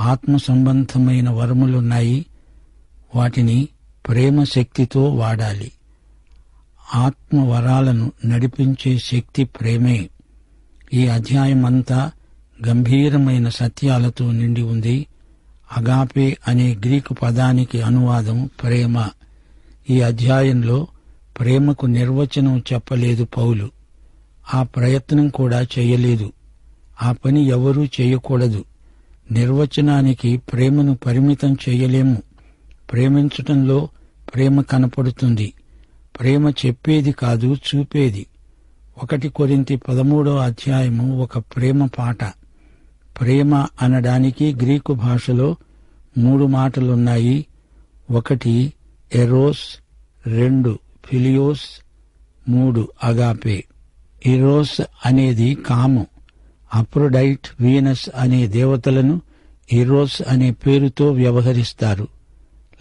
ఆత్మ సంబంధమైన వరములున్నాయి వాటిని ప్రేమ శక్తితో వాడాలి. ఆత్మ వరాలను నడిపించే శక్తి ప్రేమే. ఈ అధ్యాయమంతా గంభీరమైన సత్యాలతో నిండి ఉంది. అగాపే అనే గ్రీకు పదానికి అనువాదం ప్రేమ. ఈ అధ్యాయంలో ప్రేమకు నిర్వచనం చెప్పలేదు పౌలు. ఆ ప్రయత్నం కూడా చేయలేదు. ఆ పని ఎవరూ చేయకూడదు. నిర్వచనానికి ప్రేమను పరిమితం చేయలేము. ప్రేమించటంలో ప్రేమ కనపడుతుంది. ప్రేమ చెప్పేది కాదు చూపేది. ఒకటి కొరింతి పదమూడో అధ్యాయము ఒక ప్రేమ పాట. ప్రేమ అనడానికి గ్రీకు భాషలో మూడు మాటలున్నాయి. ఒకటి ఎరోస్ రెండు ఫిలియోస్ మూడు అగాపే. ఇరోస్ అనేది కాము. అప్రోడైట్ వీనస్ అనే దేవతలను ఇరోస్ అనే పేరుతో వ్యవహరిస్తారు.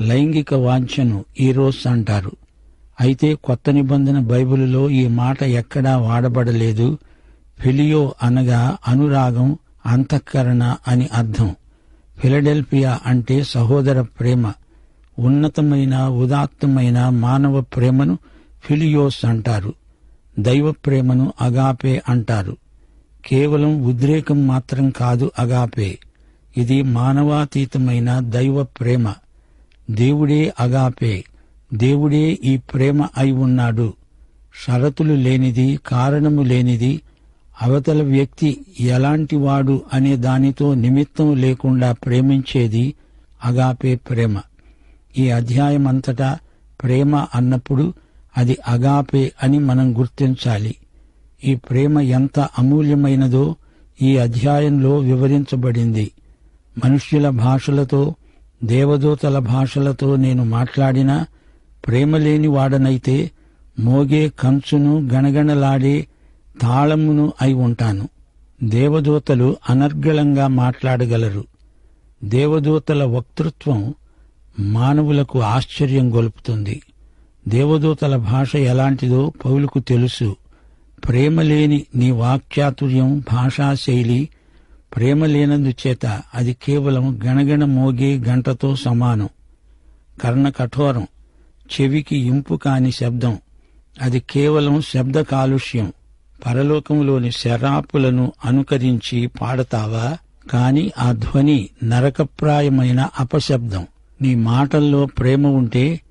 లైంగిక వాంఛను ఈరోస్ అంటారు. అయితే కొత్త నిబంధన బైబిలులో ఈ మాట ఎక్కడా వాడబడలేదు. ఫిలియో అనగా అనురాగం అంతఃకరణ అని అర్థం. ఫిలడెల్ఫియా అంటే సహోదర ప్రేమ. ఉన్నతమైన ఉదాత్తమైన మానవ ప్రేమను ఫిలియోస్ అంటారు. దైవ ప్రేమను అగాపే అంటారు. కేవలం ఉద్రేకం మాత్రం కాదు అగాపే. ఇది మానవాతీతమైన దైవ ప్రేమ. దేవుడే అగాపే. దేవుడే ఈ ప్రేమ అయి ఉన్నాడు. షరతులు లేనిది కారణము లేనిది అవతల వ్యక్తి ఎలాంటివాడు అనే దానితో నిమిత్తం లేకుండా ప్రేమించేది అగాపే ప్రేమ. ఈ అధ్యాయమంతటా ప్రేమ అన్నప్పుడు అది అగాపే అని మనం గుర్తించాలి. ఈ ప్రేమ ఎంత అమూల్యమైనదో ఈ అధ్యాయంలో వివరించబడింది. మనుష్యుల భాషలతో దేవదూతల భాషలతో నేను మాట్లాడినా ప్రేమ లేని వాడనైతే మోగే కంచును గణగణలాడే తాళమును అయి ఉంటాను. దేవదూతలు అనర్గళంగా మాట్లాడగలరు. దేవదూతల వక్తృత్వం మానవులకు ఆశ్చర్యం గొలుపుతుంది. దేవదూతల భాష ఎలాంటిదో పౌలుకు తెలుసు. ప్రేమ లేని నీ వాక్చాతుర్యం భాషాశైలి ప్రేమ లేనందుచేత అది కేవలం గణగణ మోగే గంటతో సమానం. కర్ణ కఠోరం చెవికి ఇంపు కాని శబ్దం అది కేవలం శబ్ద కాలుష్యం. పరలోకంలోని శరాపులను అనుకరించి పాడతావా? కాని ఆ ధ్వని నరకప్రాయమైన అపశబ్దం. నీ మాటల్లో ప్రేమ ఉంటే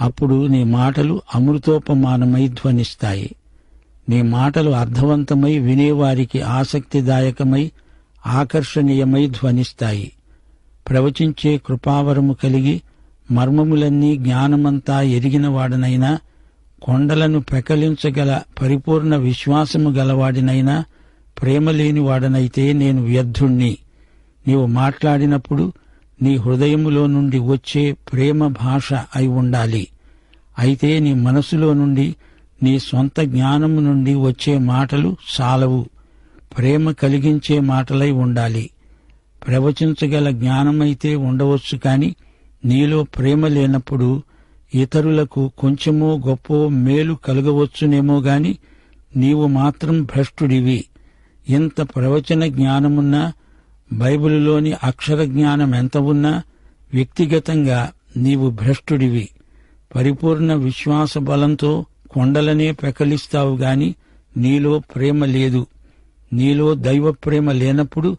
అప్పుడు నీ మాటలు అమృతోపమానమై ధ్వనిస్తాయి. నీ మాటలు అర్థవంతమై వినేవారికి ఆసక్తిదాయకమై ఆకర్షణీయమై ధ్వనిస్తాయి. ప్రవచించే కృపావరము కలిగి మర్మములన్నీ జ్ఞానమంతా ఎరిగినవాడనైనా కొండలను పెకలించగల పరిపూర్ణ విశ్వాసము గలవాడినైనా ప్రేమలేనివాడనైతే నేను వ్యర్థుణ్ణి. నీవు మాట్లాడినప్పుడు నీ హృదయములో నుండి వచ్చే ప్రేమ భాష అయి ఉండాలి. అయితే నీ మనసులో నుండి నీ సొంత జ్ఞానము నుండి వచ్చే మాటలు సాలవు. ప్రేమ కలిగించే మాటలై ఉండాలి. ప్రవచించగల జ్ఞానమైతే ఉండవచ్చు కాని నీలో ప్రేమ లేనప్పుడు ఇతరులకు కొంచెమో గొప్పో మేలు కలగవచ్చునేమో గాని నీవు మాత్రం భ్రష్టుడివి. ఇంత ప్రవచన జ్ఞానమున్నా బైబిలులోని అక్షర జ్ఞానం ఎంత ఉన్నా వ్యక్తిగతంగా నీవు భ్రష్టుడివి. పరిపూర్ణ విశ్వాస బలంతో కొండలనే పెకలిస్తావు గాని నీలో ప్రేమ లేదు. నీలో దైవ ప్రేమ లేనప్పుడు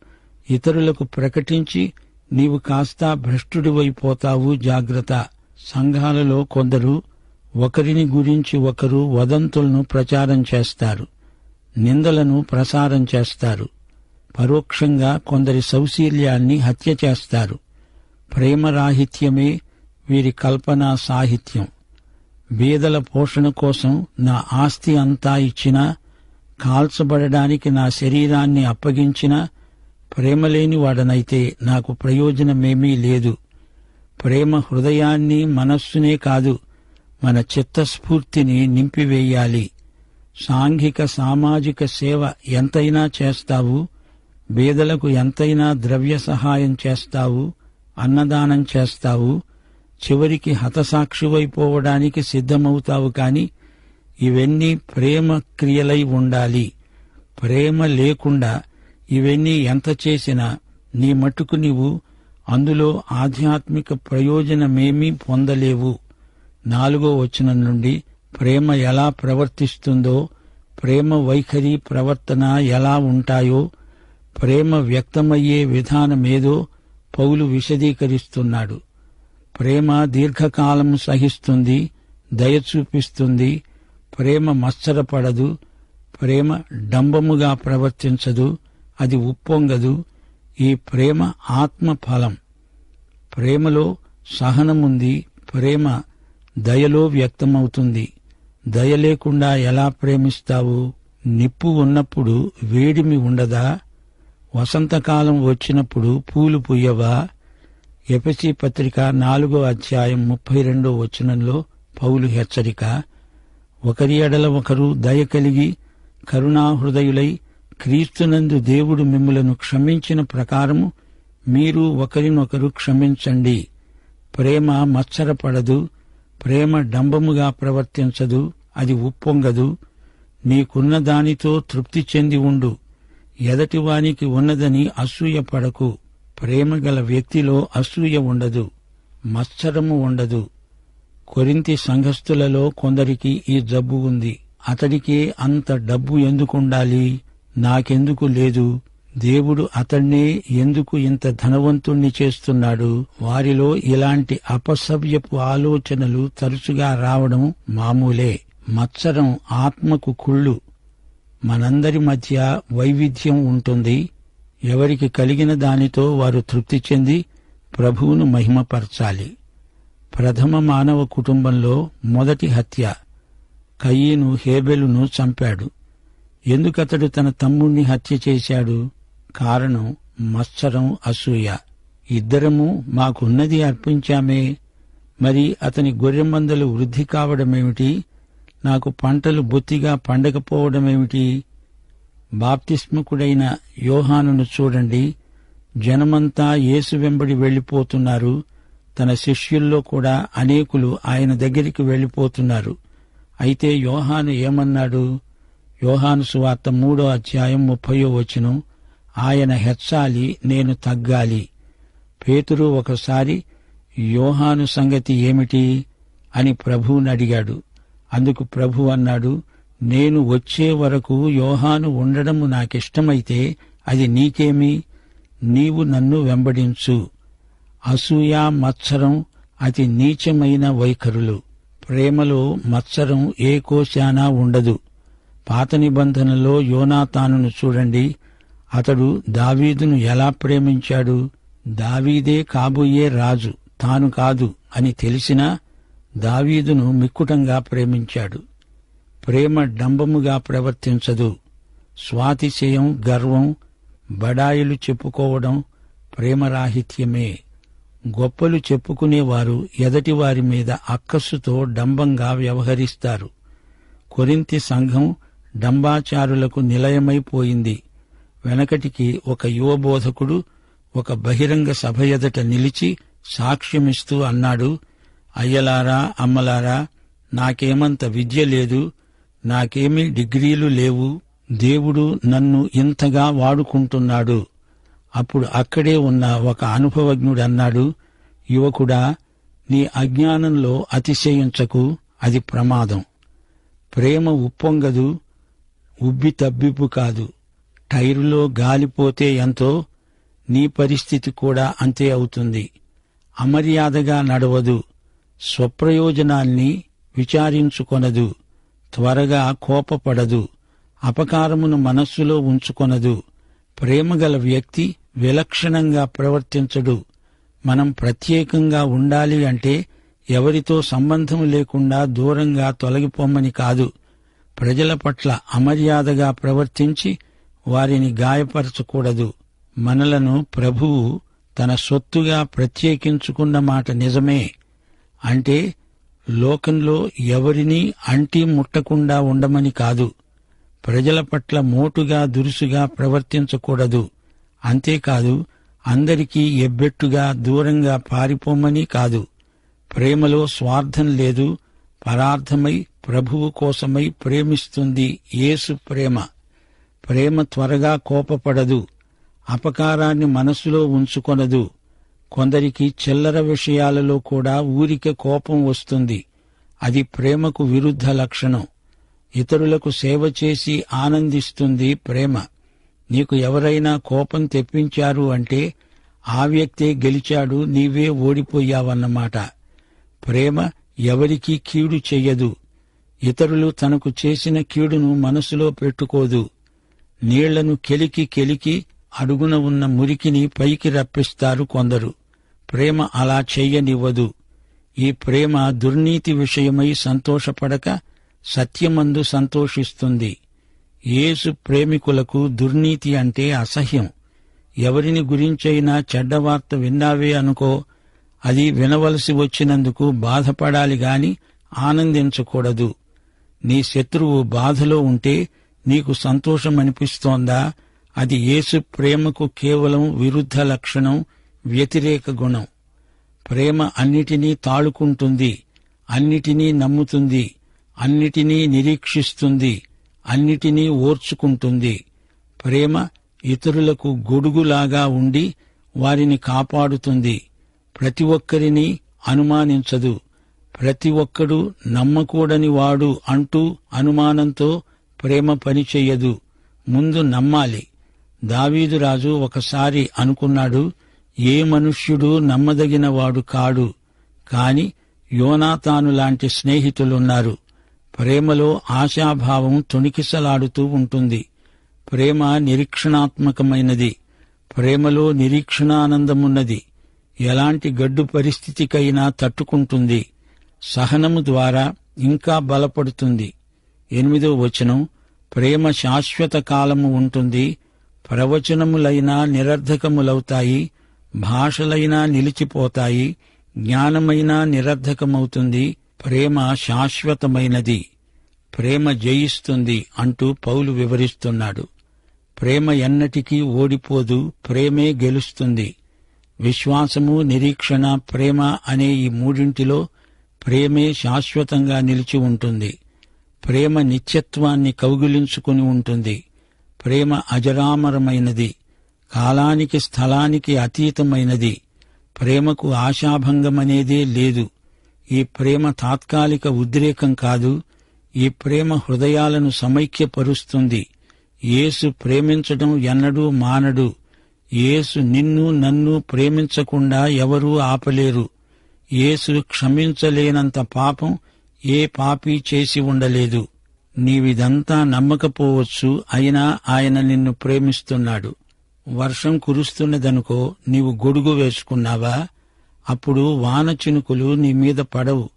ఇతరులకు ప్రకటించి నీవు కాస్తా భ్రష్టుడివైపోతావు జాగ్రత్త. సంఘాలలో కొందరు ఒకరిని గురించి ఒకరు వదంతులను ప్రచారం చేస్తారు. నిందలను ప్రసారం చేస్తారు. పరోక్షంగా కొందరి సౌశీల్యాన్ని హత్య చేస్తారు. ప్రేమరాహిత్యమే వీరి కల్పనా సాహిత్యం. బీదల పోషణ కోసం నా ఆస్తి అంతా ఇచ్చినా కాల్చబడడానికి నా శరీరాన్ని అప్పగించినా ప్రేమలేని వాడనైతే నాకు ప్రయోజనమేమీ లేదు. ప్రేమ హృదయాన్ని మనస్సునే కాదు మన చిత్తస్ఫూర్తిని నింపివేయాలి. సాంఘిక సామాజిక సేవ ఎంతైనా చేస్తావు బీదలకు ఎంతైనా ద్రవ్య సహాయం చేస్తావు అన్నదానం చేస్తావు చివరికి హతసాక్షివైపోవడానికి సిద్ధమవుతావు కాని ఇవన్నీ ప్రేమ క్రియలై ఉండాలి. ప్రేమ లేకుండా ఇవన్నీ ఎంత చేసినా నీ మట్టుకు నీవు అందులో ఆధ్యాత్మిక ప్రయోజనమేమీ పొందలేవు. నాలుగో వచనం నుండి ప్రేమ ఎలా ప్రవర్తిస్తుందో ప్రేమ వైఖరి ప్రవర్తన ఎలా ఉంటాయో ప్రేమ వ్యక్తమయ్యే విధానమేదో పౌలు విశదీకరిస్తున్నాడు. ప్రేమ దీర్ఘకాలం సహిస్తుంది దయ చూపిస్తుంది ప్రేమ మత్సరపడదు ప్రేమ డంబముగా ప్రవర్తించదు అది ఉప్పొంగదు ఈ ప్రేమ ఆత్మ ఫలం ప్రేమలో సహనముంది ప్రేమ దయలో వ్యక్తమవుతుంది. దయ లేకుండా ఎలా ప్రేమిస్తావు? నిప్పు ఉన్నప్పుడు వేడిమి ఉండదా? వసంతకాలం వచ్చినప్పుడు పూలు పుయ్యవా? ఎపసి పత్రిక నాలుగో అధ్యాయం ముప్పై రెండో వచనంలో పౌలు హెచ్చరిక ఒకరి ఎడల ఒకరు దయ కలిగి కరుణాహృదయులై క్రీస్తునందు దేవుడు మిమ్ములను క్షమించిన ప్రకారము మీరు ఒకరినొకరు క్షమించండి. ప్రేమ మచ్చరపడదు ప్రేమ డంబముగా ప్రవర్తించదు అది ఉప్పొంగదు. నీకున్న దానితో తృప్తి చెంది ఉండు ఎదటివానికి ఉన్నదని అసూయ పడకు. ప్రేమ గల వ్యక్తిలో అసూయ ఉండదు మత్సరము ఉండదు. కొరింతి సంఘస్థులలో కొందరికి ఈ జబ్బు ఉంది. అతడికే అంత డబ్బు ఎందుకుండాలి? నాకెందుకు లేదు? దేవుడు అతణ్ణే ఎందుకు ఇంత ధనవంతుణ్ణి చేస్తున్నాడు? వారిలో ఇలాంటి అపసవ్యపు ఆలోచనలు తరచుగా రావడం మామూలే. మత్సరం ఆత్మకు కుళ్ళు. మనందరి మధ్య వైవిధ్యం ఉంటుంది. ఎవరికి కలిగిన దానితో వారు తృప్తి చెంది ప్రభువును మహిమపరచాలి. ప్రథమ మానవ కుటుంబంలో మొదటి హత్య. కయ్యను హేబెలును చంపాడు. ఎందుకతడు తన తమ్ముణ్ణి హత్య చేశాడు? కారణం మత్సరం అసూయ. ఇద్దరము మాకున్నది అర్పించామే. మరి అతని గొర్రెమందలు వృద్ధి కావడమేమిటి? నాకు పంటలు బొత్తిగా పండకపోవడమేమిటి? బాప్తిస్మకుడైన యోహానును చూడండి. జనమంతా యేసు వెంబడి వెళ్ళిపోతున్నారు తన శిష్యుల్లో కూడా అనేకులు ఆయన దగ్గరికి వెళ్ళిపోతున్నారు అయితే యోహాను ఏమన్నాడు? యోహాను సువార్త మూడో అధ్యాయం ముప్పయో వచనం ఆయన హెచ్చాలి నేను తగ్గాలి. పేతురు ఒకసారి యోహాను సంగతి ఏమిటి? అని ప్రభువుని అడిగాడు. అందుకు ప్రభు అన్నాడు నేను వచ్చే వరకు యోహాను ఉండడము నాకిష్టమైతే అది నీకేమి? నీవు నన్ను వెంబడించు. అసూయ మత్సరం అతి నీచమైన వైఖరులు. ప్రేమలో మత్సరం ఏ కోశానా ఉండదు. పాత నిబంధనలో యోనాతానును చూడండి. అతడు దావీదును ఎలా ప్రేమించాడు? దావీదే కాబోయే రాజు తాను కాదు అని తెలిసినా దావీదును మిక్కుటంగా ప్రేమించాడు. ప్రేమ డంబముగా ప్రవర్తించదు. స్వాతిశయం గర్వం బడాయిలు చెప్పుకోవడం ప్రేమరాహిత్యమే. గొప్పలు చెప్పుకునేవారు ఎదటివారి మీద అక్కస్సుతో డంబంగా వ్యవహరిస్తారు. కొరింతి సంఘం డంబాచారులకు నిలయమైపోయింది. వెనకటికి ఒక యువ బోధకుడు ఒక బహిరంగ సభ ఎదట నిలిచి సాక్ష్యమిస్తూ అన్నాడు అయ్యలారా అమ్మలారా నాకేమంత విద్య లేదు నాకేమీ డిగ్రీలు లేవు. దేవుడు నన్ను ఇంతగా వాడుకుంటున్నాడు. అప్పుడు అక్కడే ఉన్న ఒక అనుభవజ్ఞుడు అన్నాడు యువకుడా నీ అజ్ఞానంలో అతిశయించకు అది ప్రమాదం. ప్రేమ ఉప్పొంగదు ఉబ్బి తబ్బిబ్బు కాదు. టైరులో గాలిపోతే ఎంతో నీ పరిస్థితి కూడా అంతే అవుతుంది. అమర్యాదగా నడవదు స్వప్రయోజనాల్ని విచారించుకొనదు. త్వరగా కోపపడదు. అపకారమును మనస్సులో ఉంచుకొనదు. ప్రేమగల వ్యక్తి విలక్షణంగా ప్రవర్తించడు. మనం ప్రత్యేకంగా ఉండాలి అంటే ఎవరితో సంబంధం లేకుండా దూరంగా తొలగిపోమ్మని కాదు. ప్రజల పట్ల అమర్యాదగా ప్రవర్తించి వారిని గాయపరచకూడదు. మనలను ప్రభువు తన సొత్తుగా ప్రత్యేకించుకున్న మాట నిజమే. అంటే లోకంలో ఎవరినీ అంటి ముట్టకుండా ఉండమని కాదు. ప్రజల పట్ల మోటుగా దురుసుగా ప్రవర్తించకూడదు. అంతేకాదు అందరికీ ఎబ్బెట్టుగా దూరంగా పారిపోమని కాదు. ప్రేమలో స్వార్థం లేదు పరార్థమై ప్రభువు కోసమై ప్రేమిస్తుంది యేసు ప్రేమ. ప్రేమ త్వరగా కోపపడదు అపకారాన్ని మనసులో ఉంచుకొనదు. కొందరికి చిల్లర విషయాలలో కూడా ఊరికే కోపం వస్తుంది. అది ప్రేమకు విరుద్ధ లక్షణం. ఇతరులకు సేవ చేసి ఆనందిస్తుంది ప్రేమ. నీకు ఎవరైనా కోపం తెప్పించారు అంటే ఆ వ్యక్తే గెలిచాడు నీవే ఓడిపోయావన్నమాట. ప్రేమ ఎవరికీ కీడు చెయ్యదు. ఇతరులు తనకు చేసిన కీడును మనసులో పెట్టుకోదు. నీళ్ళను కెలికి కెలికి అడుగున ఉన్న మురికిని పైకి రప్పిస్తారు కొందరు. ప్రేమ అలా చేయనివ్వదు. ఈ ప్రేమ దుర్నీతి విషయమై సంతోషపడక సత్యమందు సంతోషిస్తుంది. యేసు ప్రేమికులకు దుర్నీతి అంటే అసహ్యం. ఎవరిని గురించైనా చెడ్డవార్త విన్నావే అనుకో అది వినవలసి వచ్చినందుకు బాధపడాలి గాని ఆనందించకూడదు. నీ శత్రువు బాధలో ఉంటే నీకు సంతోషమనిపిస్తోందా? అది యేసు ప్రేమకు కేవలం విరుద్ధ లక్షణం వ్యతిరేక గుణం. ప్రేమ అన్నిటినీ తాళుకుంటుంది అన్నిటినీ నమ్ముతుంది అన్నిటినీ నిరీక్షిస్తుంది అన్నిటినీ ఓర్చుకుంటుంది. ప్రేమ ఇతరులకు గొడుగులాగా ఉండి వారిని కాపాడుతుంది. ప్రతి ఒక్కరిని అనుమానించదు. ప్రతి ఒక్కడు నమ్మకూడని వాడు అంటూ అనుమానంతో ప్రేమ పనిచెయ్యదు ముందు నమ్మాలి. దావీదురాజు ఒకసారి అనుకున్నాడు ఏ మనుష్యుడు నమ్మదగినవాడు కాడు. కాని యోనాతాను లాంటి స్నేహితులున్నారు. ప్రేమలో ఆశాభావం తొణికిసలాడుతూ ఉంటుంది. ప్రేమ నిరీక్షణాత్మకమైనది. ప్రేమలో నిరీక్షణానందమున్నది. ఎలాంటి గడ్డు పరిస్థితికైనా తట్టుకుంటుంది. సహనము ద్వారా ఇంకా బలపడుతుంది. ఎనిమిదో వచనం. ప్రేమ శాశ్వత కాలము ఉంటుంది. ప్రవచనములైనా నిరర్ధకములవుతాయి. భాషలైనా నిలిచిపోతాయి జ్ఞానమైనా నిరర్ధకమవుతుంది ప్రేమ శాశ్వతమైనది. ప్రేమ జయిస్తుంది అంటూ పౌలు వివరిస్తున్నాడు. ప్రేమ ఎన్నటికీ ఓడిపోదు ప్రేమే గెలుస్తుంది. విశ్వాసము నిరీక్షణ ప్రేమ అనే ఈ మూడింటిలో ప్రేమే శాశ్వతంగా నిలిచి ఉంటుంది. ప్రేమ నిత్యత్వాన్ని కౌగిలించుకుని ఉంటుంది. ప్రేమ అజరామరమైనది. కాలానికి స్థలానికి అతీతమైనది. ప్రేమకు ఆశాభంగమనేదే లేదు. ఈ ప్రేమ తాత్కాలిక ఉద్రేకం కాదు ఈ ప్రేమ హృదయాలను సమైక్యపరుస్తుంది. యేసు ప్రేమించడం ఎన్నడూ మానడు. యేసు నిన్ను నన్ను ప్రేమించకుండా ఎవరూ ఆపలేరు. యేసు క్షమించలేనంత పాపం ఏ పాపి చేసి ఉండలేదు. నీవిదంతా నమ్మకపోవచ్చు అయినా ఆయన నిన్ను ప్రేమిస్తున్నాడు. వర్షం కురుస్తున్నదనుకో నీవు గొడుగు వేసుకున్నావా? అప్పుడు వాన చినుకులు నీ మీద పడవు.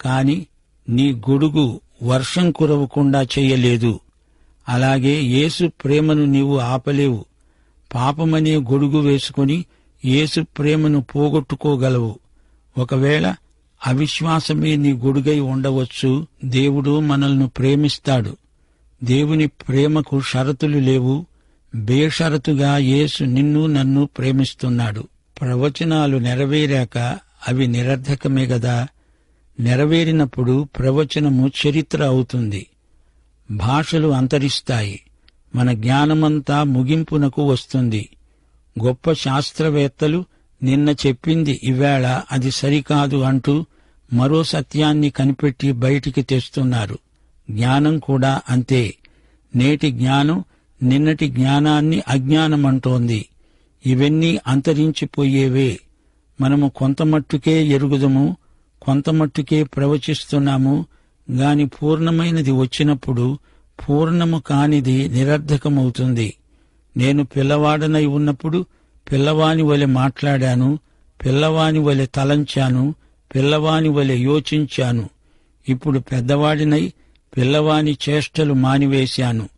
కాని నీ గొడుగు వర్షం కురవకుండా చెయ్యలేదు అలాగే యేసు ప్రేమను నీవు ఆపలేవు. పాపమనే గొడుగు వేసుకుని యేసు ప్రేమను పోగొట్టుకోగలవు. ఒకవేళ అవిశ్వాసమే నీ గొడుగై ఉండవచ్చు దేవుడు మనల్ని ప్రేమిస్తాడు. దేవుని ప్రేమకు షరతులు లేవు బేషరతుగా యేసు నిన్ను నన్ను ప్రేమిస్తున్నాడు. ప్రవచనాలు నెరవేరాక అవి నిరర్ధకమే గదా. నెరవేరినప్పుడు ప్రవచనము చరిత్ర అవుతుంది. భాషలు అంతరిస్తాయి. మన జ్ఞానమంతా ముగింపునకు వస్తుంది. గొప్ప శాస్త్రవేత్తలు నిన్న చెప్పింది ఇవేళ అది సరికాదు అంటూ మరో సత్యాన్ని కనిపెట్టి బయటికి తెస్తున్నారు. జ్ఞానం కూడా అంతే. నేటి జ్ఞానం నిన్నటి జ్ఞానాన్ని అజ్ఞానమంటోంది. ఇవన్నీ అంతరించిపోయేవే. మనము కొంతమట్టుకే ఎరుగుదము కొంతమట్టుకే ప్రవచిస్తున్నాము గాని పూర్ణమైనది వచ్చినప్పుడు పూర్ణము కానిది నిరర్ధకమవుతుంది. నేను పిల్లవాడనై ఉన్నప్పుడు పిల్లవాని వలె మాట్లాడాను పిల్లవాని వలె తలంచాను పిల్లవాని వలె యోచించాను. ఇప్పుడు పెద్దవాడినై పిల్లవాని చేష్టలు మానివేశాను.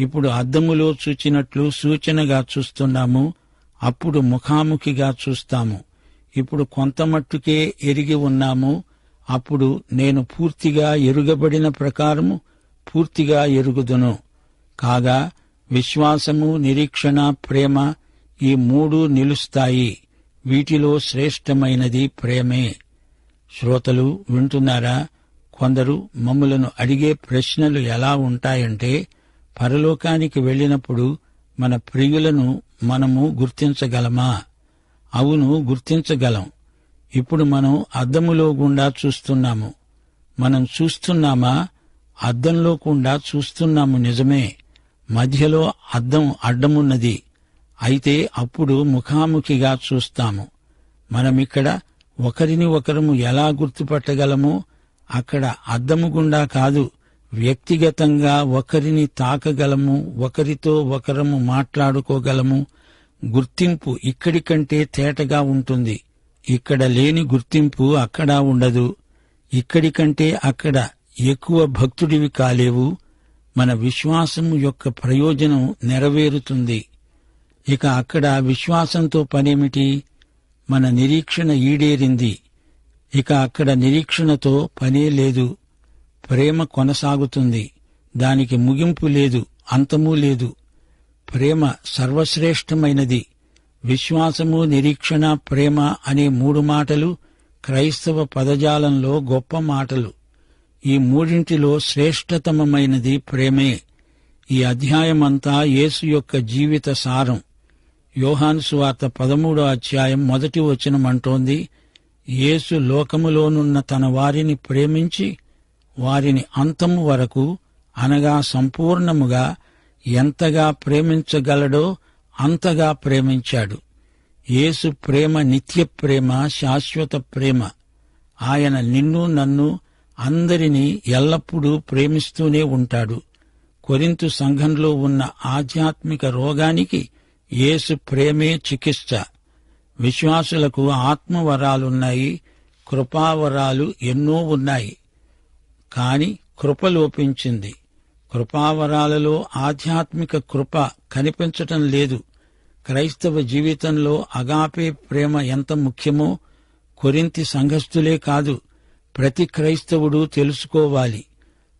ఇప్పుడు అద్దములో చూచినట్లు సూచనగా చూస్తున్నాము అప్పుడు ముఖాముఖిగా చూస్తాము. ఇప్పుడు కొంతమట్టుకే ఎరిగి ఉన్నాము అప్పుడు నేను పూర్తిగా ఎరుగబడిన ప్రకారము పూర్తిగా ఎరుగుదును. కాగా విశ్వాసము నిరీక్షణ ప్రేమ ఈ మూడు నిలుస్తాయి. వీటిలో శ్రేష్టమైనది ప్రేమే. శ్రోతలు వింటున్నారా? కొందరు మమ్ములను అడిగే ప్రశ్నలు ఎలా ఉంటాయంటే పరలోకానికి వెళ్ళినప్పుడు మన ప్రియులను మనము గుర్తించగలమా? అవును గుర్తించగలం. ఇప్పుడు మనం అద్దములో గుండా చూస్తున్నాము. మనం చూస్తున్నామా? అద్దంలో గుండా చూస్తున్నాము నిజమే. మధ్యలో అద్దం అడ్డమున్నది. అయితే అప్పుడు ముఖాముఖిగా చూస్తాము. మనమిక్కడ ఒకరిని ఒకరము ఎలా గుర్తుపట్టగలమో అక్కడ అద్దము గుండా కాదు. వ్యక్తిగతంగా ఒకరిని తాకగలము ఒకరితో ఒకరము మాట్లాడుకోగలము గుర్తింపు ఇక్కడి కంటే తేటగా ఉంటుంది. ఇక్కడ లేని గుర్తింపు అక్కడా ఉండదు. ఇక్కడి కంటే అక్కడ ఎక్కువ భక్తుడివి కాలేవు. మన విశ్వాసము యొక్క ప్రయోజనం నెరవేరుతుంది. ఇక అక్కడ విశ్వాసంతో పనేమిటి? మన నిరీక్షణ ఈడేరింది. ఇక అక్కడ నిరీక్షణతో పనే లేదు. ప్రేమ కొనసాగుతుంది. దానికి ముగింపు లేదు అంతమూ లేదు. ప్రేమ సర్వశ్రేష్టమైనది. విశ్వాసము నిరీక్షణ ప్రేమ అనే మూడు మాటలు క్రైస్తవ పదజాలంలో గొప్ప మాటలు. ఈ మూడింటిలో శ్రేష్టతమమైనది ప్రేమే. ఈ అధ్యాయమంతా యేసు యొక్క జీవిత సారం. యోహాను సువార్త పదమూడో అధ్యాయం మొదటి వచనం అంటోంది యేసు లోకములోనున్న తన వారిని ప్రేమించి వారిని అంతము వరకు అనగా సంపూర్ణముగా ఎంతగా ప్రేమించగలడో అంతగా ప్రేమించాడు. యేసు ప్రేమ నిత్య ప్రేమ శాశ్వత ప్రేమ. ఆయన నిన్ను నన్ను అందరినీ ఎల్లప్పుడూ ప్రేమిస్తూనే ఉంటాడు. కొరింతు సంఘంలో ఉన్న ఆధ్యాత్మిక రోగానికి యేసు ప్రేమే చికిత్స. విశ్వాసులకు ఆత్మవరాలున్నాయి కృపావరాలు ఎన్నో ఉన్నాయి. కాని కృప లోపించింది. కృపావరాలలో ఆధ్యాత్మిక కృప కనిపించటం లేదు. క్రైస్తవ జీవితంలో అగాపే ప్రేమ ఎంత ముఖ్యమో కొరింతి సంఘస్థులే కాదు ప్రతి క్రైస్తవుడు తెలుసుకోవాలి.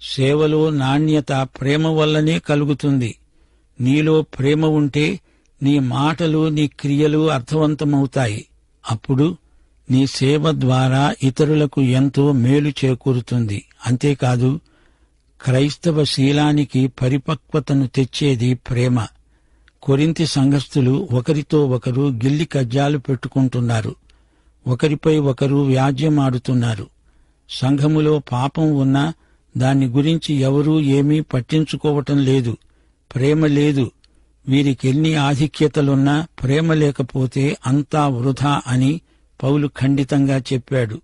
సేవలో నాణ్యత ప్రేమ వల్లనే కలుగుతుంది. నీలో ప్రేమ ఉంటే నీ మాటలు నీ క్రియలు అర్థవంతమవుతాయి. అప్పుడు నీ సేవ ద్వారా ఇతరులకు ఎంతో మేలు చేకూరుతుంది. అంతేకాదు క్రైస్తవ శీలానికి పరిపక్వతను తెచ్చేది ప్రేమ. కొరింతి సంఘస్థులు ఒకరితో ఒకరు గిల్లి కజ్జాలు పెట్టుకుంటున్నారు. ఒకరిపై ఒకరు వ్యాజ్యమాడుతున్నారు. సంఘములో పాపం ఉన్నా దాని గురించి ఎవరూ ఏమీ పట్టించుకోవటం లేదు. ప్రేమ లేదు. వీరికెన్ని ఆధిక్యతలున్నా ప్రేమ లేకపోతే అంతా వృధా అని పౌలు ఖండితంగా చెప్పాడు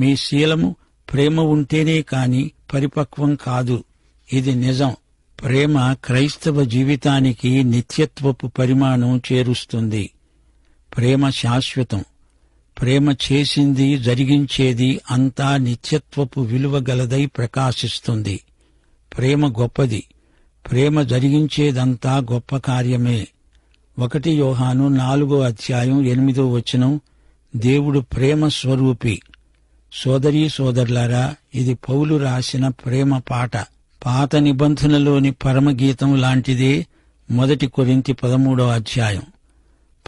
మీ శీలము ప్రేమ ఉంటేనే కాని పరిపక్వం కాదు. ఇది నిజం. ప్రేమ క్రైస్తవ జీవితానికి నిత్యత్వపు పరిమాణం చేరుస్తుంది. ప్రేమ శాశ్వతం. ప్రేమ చేసింది జరిగించేది అంతా నిత్యత్వపు విలువ గలదై ప్రకాశిస్తుంది. ప్రేమ గొప్పది. ప్రేమ జరిగించేదంతా గొప్ప కార్యమే. ఒకటి యోహాను నాలుగో అధ్యాయం ఎనిమిదో వచనం దేవుడు ప్రేమ స్వరూపి. సోదరీ సోదరులారా ఇది పౌలు రాసిన ప్రేమ పాట. పాత నిబంధనలోని పరమగీతం లాంటిదే మొదటి కొరింతి పదమూడో అధ్యాయం.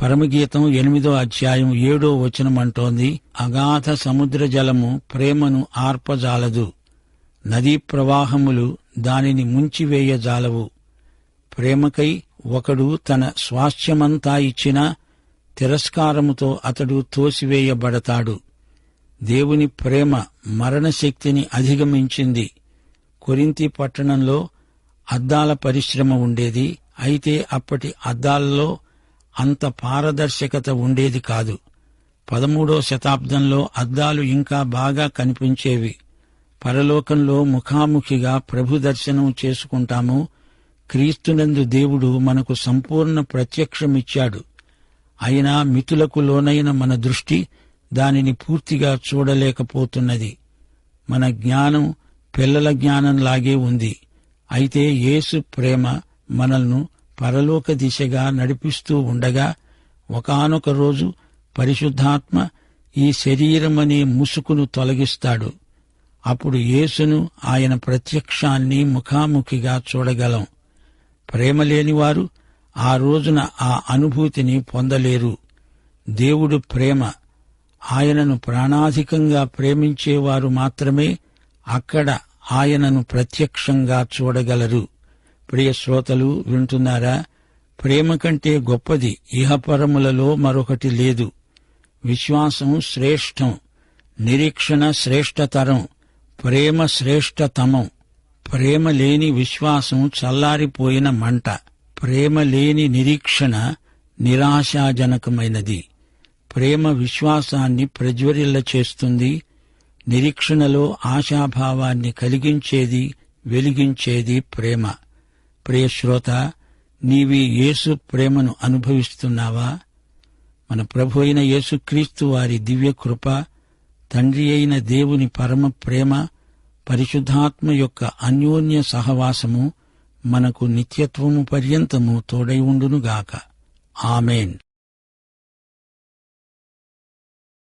పరమగీతం ఎనిమిదో అధ్యాయం ఏడో వచనమంటోంది అగాధ సముద్ర జలము ప్రేమను ఆర్పజాలదు. నదీ ప్రవాహములు దానిని ముంచివేయజాలవు. ప్రేమకై ఒకడు తన స్వాస్థ్యమంతా ఇచ్చినా తిరస్కారముతో అతడు తోసివేయబడతాడు. దేవుని ప్రేమ మరణశక్తిని అధిగమించింది. కొరింతి పట్టణంలో అద్దాల పరిశ్రమ ఉండేది. అయితే అప్పటి అద్దాలలో అంత పారదర్శకత ఉండేది కాదు. పదమూడో శతాబ్దంలో అద్దాలు ఇంకా బాగా కనిపించేవి. పరలోకంలో ముఖాముఖిగా ప్రభు దర్శనం చేసుకుంటాము. క్రీస్తునందు దేవుడు మనకు సంపూర్ణ ప్రత్యక్షమిచ్చాడు. అయినా మితులకు లోనైన మన దృష్టి దానిని పూర్తిగా చూడలేకపోతున్నది. మన జ్ఞానం పిల్లల జ్ఞానంలాగే ఉంది. అయితే యేసు ప్రేమ మనల్ని పరలోక దిశగా నడిపిస్తూ ఉండగా ఒకానొక రోజు పరిశుద్ధాత్మ ఈ శరీరమనే ముసుకును తొలగిస్తాడు. అప్పుడు యేసును ఆయన ప్రత్యక్షాన్ని ముఖాముఖిగా చూడగలం. ప్రేమ లేనివారు ఆ రోజున ఆ అనుభూతిని పొందలేరు. దేవుడు ప్రేమ. ఆయనను ప్రాణాధికంగా ప్రేమించేవారు మాత్రమే అక్కడ ఆయనను ప్రత్యక్షంగా చూడగలరు. ప్రియ శ్రోతలు వింటున్నారా? ప్రేమ కంటే గొప్పది ఇహపరములలో మరొకటి లేదు. విశ్వాసం శ్రేష్టం. నిరీక్షణ శ్రేష్టతరం. ప్రేమ శ్రేష్టతమం. ప్రేమ లేని విశ్వాసం చల్లారిపోయిన మంట. ప్రేమ లేని నిరీక్షణ నిరాశాజనకమైనది. ప్రేమ విశ్వాసాన్ని ప్రజ్వరిల్ల చేస్తుంది. నిరీక్షణలో ఆశాభావాన్ని కలిగించేది వెలిగించేది ప్రేమ. ప్రియశ్రోత నీవి యేసు ప్రేమను అనుభవిస్తున్నావా? మన ప్రభు అయిన యేసుక్రీస్తు వారి దివ్య కృప తండ్రి అయిన దేవుని పరమ ప్రేమ పరిశుద్ధాత్మ యొక్క అన్యోన్య సహవాసము మనకు నిత్యత్వము పర్యంతము తోడై ఉండునుగాక. ఆమెన్.